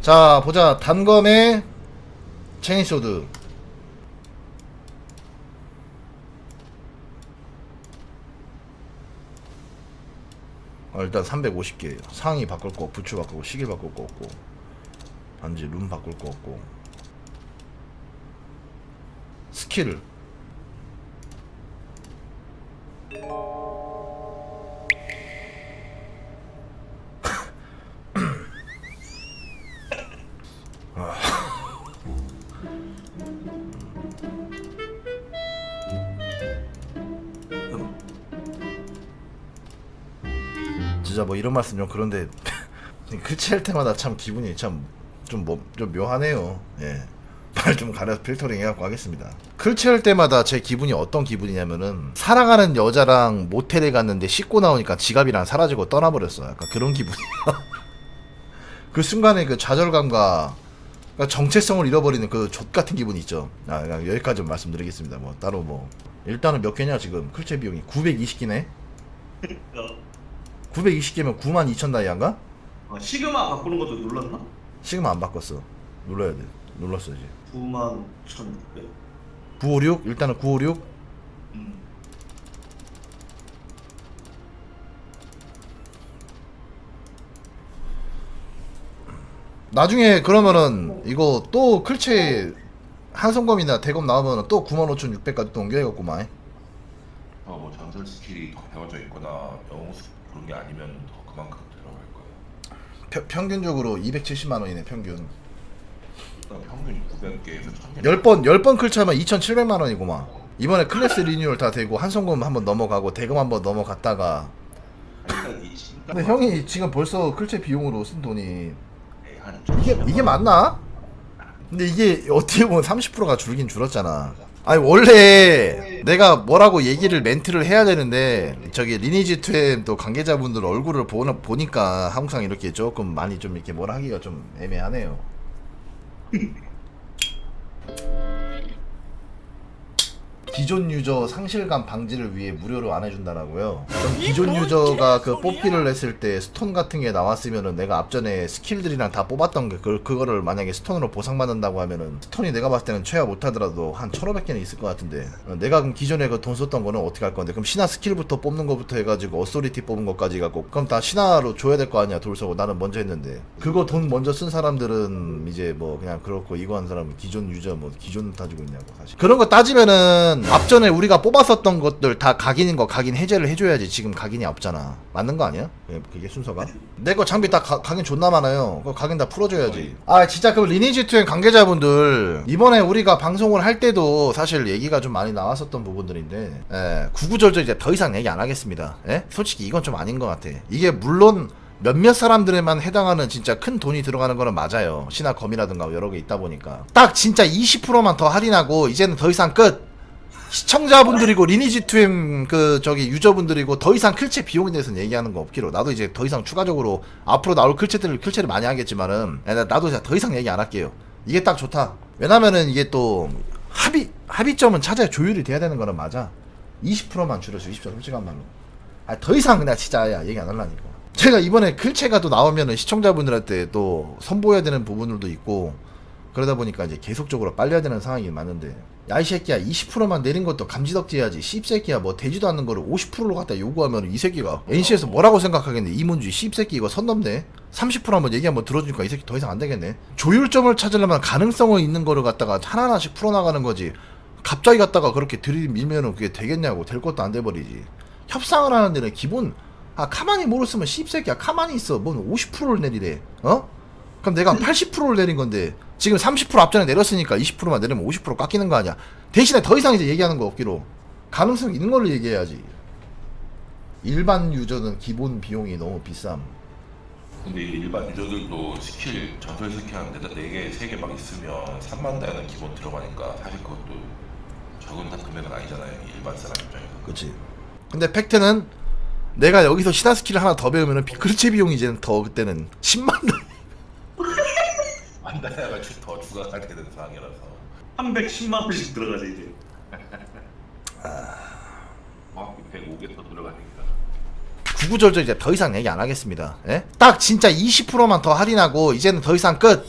자 보자. 단검의 체인소드. 어, 일단 350개. 상의 바꿀 거 부츠 바꾸고 시계 바꿀 거 없고 반지 룸 바꿀 거 없고. 스킬 진짜 뭐 이런 말씀 좀 그런데 글치할 때마다 참 기분이 참 좀 뭐 좀 묘하네요. 예. 말 좀 가려서 필터링 해갖고 하겠습니다. 클치할 때마다 제 기분이 어떤 기분이냐면은 사랑하는 여자랑 모텔에 갔는데 씻고 나오니까 지갑이랑 사라지고 떠나버렸어. 약간 그런 기분이야. 그 순간에 그 좌절감과 그러니까 정체성을 잃어버리는 그 족 같은 기분이 있죠. 아, 그냥 여기까지 좀 말씀드리겠습니다. 뭐 따로 뭐 일단은 몇 개냐 지금 클체 비용이 920개네. 어, 920개면 9만 2천 다이아인가? 어, 시그마 바꾸는 것도 눌렀나? 시그마 안 바꿨어. 눌러야 돼. 눌렀어 이제. 9만 1,600. 956 일단은 956. 음. 나중에 그러면은 이거 또 클체 한성검이나 대검 나오면은 또 95,600까지 또 옮겨야겠구만. 어, 뭐 전설 스킬이 더 배워져 있거나 영웅 스 그런 게 아니면 더 그만큼 들어갈 거예요. 평- 평균적으로 270만 원이네 평균. 평균이 900개에서 1000개. 10번 10번 클차면 2,700만 원이구만. 이번에 클래스 리뉴얼 다 되고 한성검 한번 넘어가고 대검 한번 넘어갔다가 근데 형이 지금 벌써 클체 비용으로 쓴 돈이 한 이게 이게 맞나? 근데 이게 어떻게 보면 30%가 줄긴 줄었잖아. 아니 원래 내가 뭐라고 얘기를 멘트를 해야 되는데 저기 리니지 2의 또 관계자분들 얼굴을 보, 보니까 항상 이렇게 조금 많이 좀 이렇게 뭐라 하기가 좀 애매하네요. 기존 유저 상실감 방지를 위해 무료로 안 해준다라고요. 그럼 기존 유저가 그 뽑기를 했을 때 스톤 같은 게 나왔으면은 내가 앞전에 스킬들이랑 다 뽑았던 게 그, 그거를 만약에 스톤으로 보상받는다고 하면은 스톤이 내가 봤을 때는 최하 못하더라도 한 1500개는 있을 것 같은데. 어, 내가 그럼 기존에 그 돈 썼던 거는 어떻게 할 건데? 그럼 신화 스킬부터 뽑는 것부터 해가지고 어소리티 뽑은 것까지 갖고 그럼 다 신화로 줘야 될 거 아니야 돌 서고. 나는 먼저 했는데. 그거 돈 먼저 쓴 사람들은 이제 뭐 그냥 그렇고 이거 한 사람은 기존 유저 뭐 기존 따지고 있냐고 사실. 그런 거 따지면은 앞전에 우리가 뽑았었던 것들 다 각인인 거 각인 해제를 해줘야지 지금 각인이 없잖아 맞는 거 아니야? 그게- 그게 순서가? 내 거 장비 다 가- 각인 존나 많아요 그거 각인 다 풀어줘야지 아 진짜 그 리니지 2의 관계자분들 이번에 우리가 방송을 할 때도 사실 얘기가 좀 많이 나왔었던 부분들인데 예, 구구절절 이제 더 이상 얘기 안 하겠습니다 예? 솔직히 이건 좀 아닌 것 같아 이게 물론 몇몇 사람들에만 해당하는 진짜 큰 돈이 들어가는 거는 맞아요. 신화 검이라든가 여러 개 있다 보니까. 딱 진짜 20%만 더 할인하고 이제는 더 이상 끝. 시청자분들이고 리니지 2의 그 저기 유저분들이고 더 이상 클체 비용에 대해서는 얘기하는 거 없기로 나도 이제 더 이상 추가적으로 앞으로 나올 클체들을 클체를 많이 하겠지만은 나- 나도 이제 더 이상 얘기 안 할게요. 이게 딱 좋다. 왜냐면은 이게 또 합의 합의점은 찾아야 조율이 돼야 되는 거는 맞아. 20%만 줄여서 20% 솔직한 말로. 아, 더 이상 그냥 진짜 야, 얘기 안 하려니까. 제가 이번에 클체가 또 나오면은 시청자분들한테 또 선보여야 되는 부분들도 있고 그러다 보니까 이제 계속적으로 빨려야 되는 상황이 많은데 야이 새끼야 20%만 내린 것도 감지덕지 해야지. 씹새끼야 뭐 되지도 않는 거를 50%로 갖다 요구하면 이 새끼가 NC에서 뭐라고 생각하겠네 이문주 씹새끼 이거 선 넘네? 30% 한번 얘기 한번 들어주니까 이 새끼 더 이상 안 되겠네. 조율점을 찾으려면 가능성을 있는 거를 갖다가 하나하나씩 풀어나가는 거지. 갑자기 갖다가 그렇게 들이밀면은 그게 되겠냐고. 될 것도 안 돼버리지. 협상을 하는 데는 기본 아 가만히 모르으면 씹새끼야 가만히 있어. 뭔 50%를 내리래? 어? 그럼 내가 80%를 내린 건데 지금 30% 앞전에 내렸으니까 20%만 내리면 50% 깎이는 거 아니야 대신에 더 이상 이제 얘기하는 거 없기로 가능성 있는 걸로 얘기해야지 일반 유저는 기본 비용이 너무 비쌈 근데 일반 유저들도 스킬 전설 스킬 한 4개, 3개 막 있으면 3만 다이는 기본 들어가니까 사실 그것도 적은 금액은 아니잖아요. 이 일반 사람 입장에서. 그치 근데 팩트는 내가 여기서 신화 스킬을 하나 더 배우면은 비- 클체 비용이 이제는 더 그때는 10만 원 안 다녀가 더 추가가 되는 상황이라서 310만 원씩 들어가죠 이제. 아... 105개서 들어가니까. 구구절절 이제 더 이상 얘기 안 하겠습니다. 예? 딱 진짜 20%만 더 할인하고 이제는 더 이상 끝.